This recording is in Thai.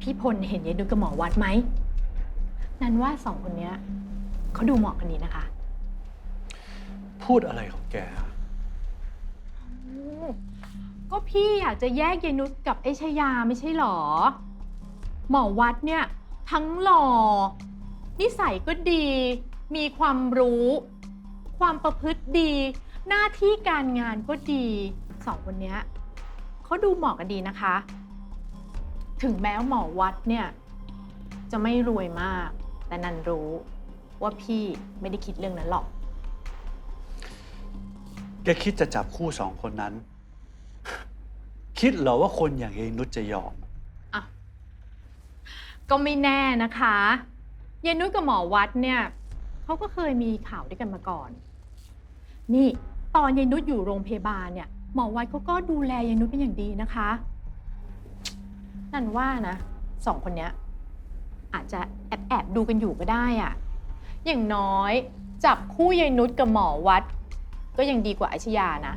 พี่พลเห็นยายนุชกับหมอวัดไหม นันว่าสองคนเนี้ยเขาดูเหมาะกันดีนะคะ พูดอะไรของแก ก็พี่อยากจะแยกยายนุชกับไอ้ชยาไม่ใช่หรอ หมอวัดเนี่ยทั้งหล่อ นิสัยก็ดี มีความรู้ ความประพฤติดี หน้าที่การงานก็ดี สองคนเนี้ยเขาดูเหมาะกันดีนะคะ ถึงแม้หมอวัดเนี่ย จะไม่รวยมาก แต่นันรู้ว่าพี่ไม่ได้คิดเรื่องนั้นหรอก แกคิดจะจับคู่สองคนนั้น คิดเหรอว่าคนอย่างเองนุชจะยอมอะก็ไม่แน่นะคะยายนุ้ยกับหมอวัดเนี่ยเขาก็เคยมีข่าวด้วยกันมาก่อน นี่ตอนยายนุ้ยอยู่โรงพยาบาลเนี่ย หมอวัดเขาก็ดูแลยายนุ้ยเป็นอย่างดีนะคะ นั่นว่านะสองคนเนี้ยอาจจะแอบแอบดูกันอยู่ก็ได้อะอย่างน้อย จับคู่ยายนุชกับหมอวัด ก็ยังดีกว่าไอชยานะ